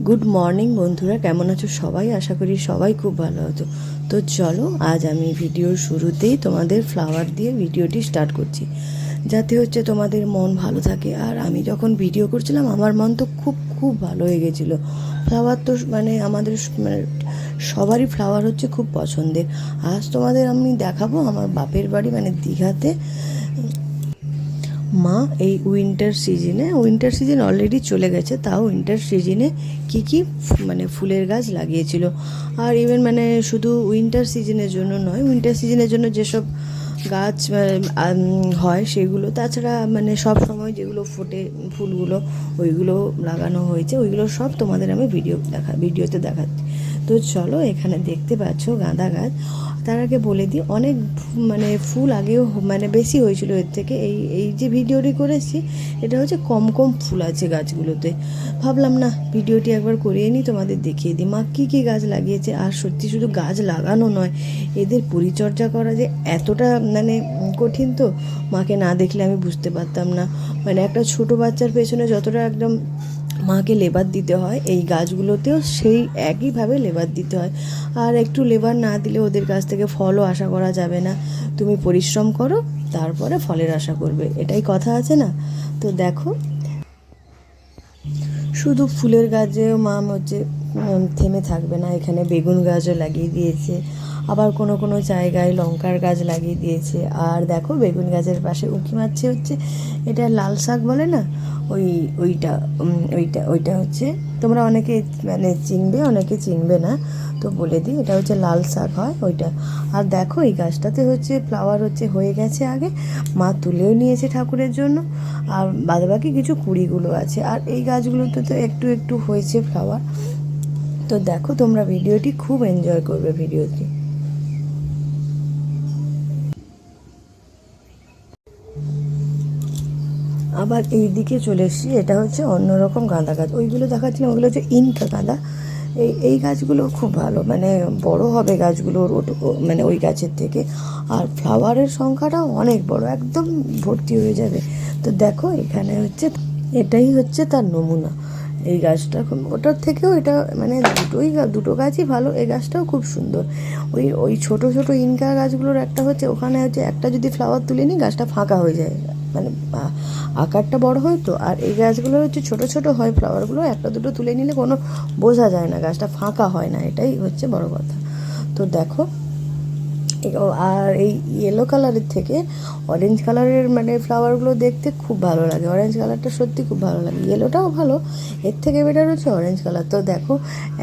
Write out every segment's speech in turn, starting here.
Good morning বন্ধুরা। কেমন আছো সবাই? আশা করি সবাই খুব ভালো আছো। তো চলো, আজ আমি ভিডিওর শুরুতেই তোমাদের ফ্লাওয়ার দিয়ে ভিডিওটি স্টার্ট করছি। যাতে হচ্ছে তোমাদের মন ভালো থাকে। আর আমি যখন ভিডিও করছিলাম, আমার মন তো খুব খুব ভালো হয়ে গেছিল। ফ্লাওয়ার তো মানে আমাদের মানে সবারই ফ্লাওয়ার হচ্ছে খুব পছন্দের। আজ তোমাদের আমি দেখাবো আমার বাপের বাড়ি মানে দীঘাতে মা, এই উইন্টার সিজনে উইন্টার সিজন অলরেডি চলে গেছে, তাও উইন্টার সিজনে কি কি মানে ফুলের গাছ লাগিয়েছিল। আর ইভেন মানে শুধু উইন্টার সিজনের জন্য নয় উইন্টার সিজনের জন্য যেসব গাছ হয় সেগুলো, তাছাড়া মানে সব সময় যেগুলো ফোটে ফুলগুলো, ওইগুলো লাগানো হয়েছে, ওইগুলো সব তোমাদের আমি ভিডিও দেখা ভিডিওতে দেখাচ্ছি। তো চলো এখানে দেখতে পাচ্ছ গাঁদা গাছ। তার আগে বলে দিই, অনেক মানে ফুল আগেও মানে বেশি হয়েছিল এর থেকে। এই এই যে ভিডিওটি করেছি, এটা হচ্ছে কম কম ফুল আছে গাছগুলোতে। ভাবলাম না, ভিডিওটি একবার করিয়ে নিই, তোমাদের দেখিয়ে দিই। মা, কী কী গাছ লাগিয়েছে? আর সত্যি শুধু গাছ লাগানো নয়, এদের পরিচর্যা করা যে এতটা মানে কঠিন তো, মাকে না দেখলে আমি বুঝতে পারতাম না। মানে একটা ছোট বাচ্চার পেছনে যতটা একদম মাকে লেবার দিতে হয়, এই গাছগুলোতেও সেই একইভাবে লেবার দিতে হয়। আর একটু লেবার না দিলে ওদের কাছ থেকে ফলও আশা করা যাবে না। তুমি পরিশ্রম করো, তারপরে ফলের আশা করবে। এটাই কথা আছে না? তো দেখো। শুধু ফুলের গাছেও মাম হচ্ছে থেমে থাকবে না। এখানে বেগুন গাছও লাগিয়ে দিয়েছে। আবার কোনো কোনো জায়গায় লঙ্কার গাছ লাগিয়ে দিয়েছে। আর দেখো, বেগুন গাছের পাশে উঁকি মারছে হচ্ছে, এটা লাল শাক বলে না? ওই, ওইটা ওইটা ওইটা হচ্ছে। তোমরা অনেকে মানে চিনবে, অনেকে চিনবে না। তো বলে দিই, এটা হচ্ছে লাল শাক হয় ওইটা। আর দেখো, এই গাছটাতে হচ্ছে ফ্লাওয়ার হচ্ছে হয়ে গেছে আগে। মা তুলেও নিয়েছে ঠাকুরের জন্য। আর বাদবাকি কিছু কুড়িগুলো আছে। আর এই গাছগুলোতে তো একটু একটু হয়েছে ফ্লাওয়ার তো দেখো, তোমরা ভিডিওটি খুব এনজয় করবে ভিডিওটি। আবার এই দিকে চলে এসেছি, এটা হচ্ছে অন্যরকম গাঁদা গাছ। ওইগুলো দেখাচ্ছিলাম, ওগুলো হচ্ছে ইনকা গাঁদা। এই এই গাছগুলো খুব ভালো মানে বড় হবে গাছগুলো ওট- ও- মানে ওই গাছের থেকে। আর ফ্লাওয়ারের সংখ্যাটাও অনেক বড়, একদম ভর্তি হয়ে যাবে। তো দেখো, এখানে হচ্ছে, এটাই হচ্ছে তার নমুনা। এই গাছটা খুব- ওটার থেকেও এটা মানে দুটোই দুটো গাছই ভালো, এই গাছটাও খুব সুন্দর। ওই ওই ছোট ছোট ইনকা গাছগুলোর একটা হচ্ছে, ওখানে হচ্ছে একটা যদি ফ্লাওয়ার তুলে নিই, গাছটা ফাঁকা হয়ে যায়। মানে আকারটা বড় হয় তো, আর এই গাছগুলো হচ্ছে ছোট ছোট হয়, ফ্লাওয়ারগুলো একটা দুটো তুলে নিলে কোনো বোঝা যায় না, গাছটা ফাঁকা হয় না, এটাই হচ্ছে বড় কথা। তো দেখো আর এই ইয়েলো কালারের থেকে অরেঞ্জ কালারের মানে ফ্লাওয়ারগুলো দেখতে খুব ভালো লাগে অরেঞ্জ কালারটা সত্যি খুব ভালো লাগে ইয়েলোটাও ভালো, এর থেকে বেটার হচ্ছে অরেঞ্জ কালার তো দেখো,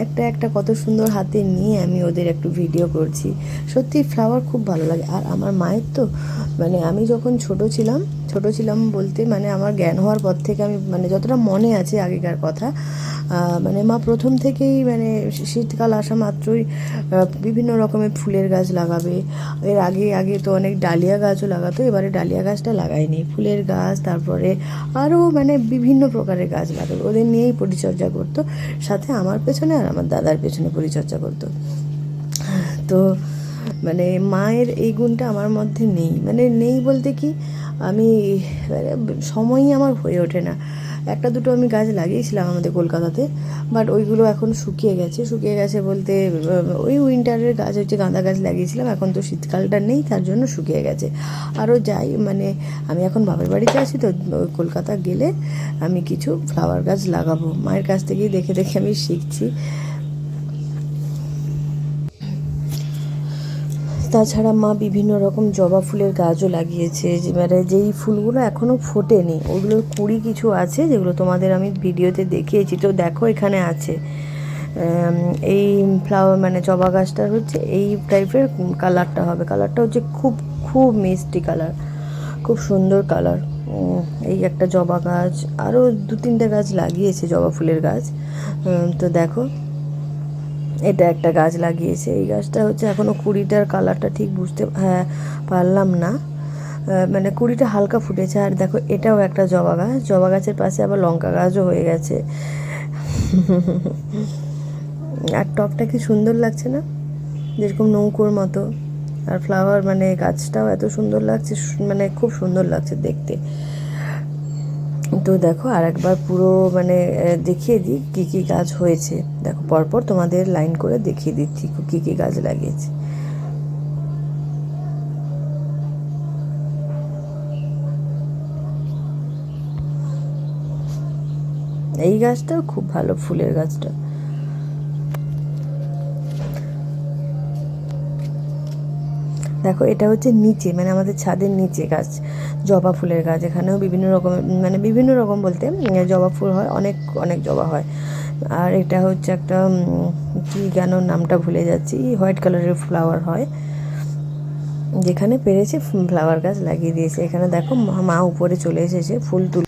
একটা একটা কত সুন্দর হাতে নিয়ে আমি ওদের একটু ভিডিও করছি, সত্যি ফ্লাওয়ার খুব ভালো লাগে, আর আমার মায়ের তো মানে আমি যখন ছোট ছিলাম ছোট ছিলাম বলতে মানে আমার জ্ঞান হওয়ার পর থেকে আমি মানে যতটা মনে আছে আগেকার কথা মানে মা প্রথম থেকেই মানে শীতকাল আসা মাত্রই বিভিন্ন রকমের ফুলের গাছ লাগাবে। এর আগে আগে তো অনেক ডালিয়া গাছও লাগাতো, এবারে ডালিয়া গাছটা লাগায়নি ফুলের গাছ, তারপরে আরও মানে বিভিন্ন প্রকারের গাছ লাগাবে। ওদের নিয়েই পরিচর্যা করতো, সাথে আমার পেছনে আর আমার দাদার পেছনে পরিচর্যা করতো। তো মানে মায়ের এই গুণটা আমার মধ্যে নেই। মানে নেই বলতে কি আমি মানে সময়ই আমার হয়ে ওঠে না। একটা দুটো আমি গাছ লাগিয়েছিলাম আমাদের কলকাতাতে বাট ওইগুলো এখন শুকিয়ে গেছে। শুকিয়ে গেছে বলতে ওই উইন্টারের গাছ হচ্ছে গাঁদা গাছ লাগিয়েছিলাম, এখন তো শীতকালটা নেই, তার জন্য শুকিয়ে গেছে। আরও যাই মানে আমি এখন বাবার বাড়িতে আছি তো, কলকাতা গেলে আমি কিছু ফ্লাওয়ার গাছ লাগাবো। মায়ের কাছ থেকেই দেখে দেখে আমি শিখছি। তাছাড়া মা বিভিন্ন রকম জবা ফুলের গাছও লাগিয়েছে, যে মানে যেই ফুলগুলো এখনও ফোটেনি, ওগুলোর কুড়ি কিছু আছে যেগুলো তোমাদের আমি ভিডিওতে দেখিয়েছি। তো দেখো এখানে আছে এই ফ্লাওয়ার মানে জবা গাছটার হচ্ছে এই টাইপের কালারটা হবে। কালারটা হচ্ছে খুব খুব মিষ্টি কালার খুব সুন্দর কালার এই একটা জবা গাছ আরও দু তিনটে গাছ লাগিয়েছে জবা ফুলের গাছ। তো দেখো এটা একটা গাছ লাগিয়েছে। এই গাছটা হচ্ছে এখনও কুড়িটার কালারটা ঠিক বুঝতে হ্যাঁ পারলাম না। মানে কুড়িটা হালকা ফুটেছে। আর দেখো, এটাও একটা জবা গাছ। জবা গাছের পাশে আবার লঙ্কা গাছও হয়ে গেছে। আর টপটা কি সুন্দর লাগছে না? যেরকম নৌকোর মতো। আর ফ্লাওয়ার মানে গাছটাও এত সুন্দর লাগছে মানে খুব সুন্দর লাগছে দেখতে। তো দেখো আর একবার পুরো মানে দেখিয়ে দিই কী কী গাছ হয়েছে। দেখো, পরপর তোমাদের লাইন করে দেখিয়ে দিচ্ছি কী কী গাছ লাগিয়েছে। এই গাছটাও খুব ভালো, ফুলের গাছটা। দেখো, এটা হচ্ছে নিচে মানে আমাদের ছাদের নিচে গাছ, জবা ফুলের গাছ। এখানেও বিভিন্ন রকমের মানে বিভিন্ন রকম বলতে জবা ফুল হয়, অনেক অনেক জবা হয়। আর এটা হচ্ছে একটা কি কেন নামটা ভুলে যাচ্ছি, হোয়াইট কালারের ফ্লাওয়ার হয়। যেখানে পেরেছে ফ্লাওয়ার গাছ লাগিয়ে দিয়েছে। এখানে দেখো মা উপরে চলে এসেছে, ফুল তুল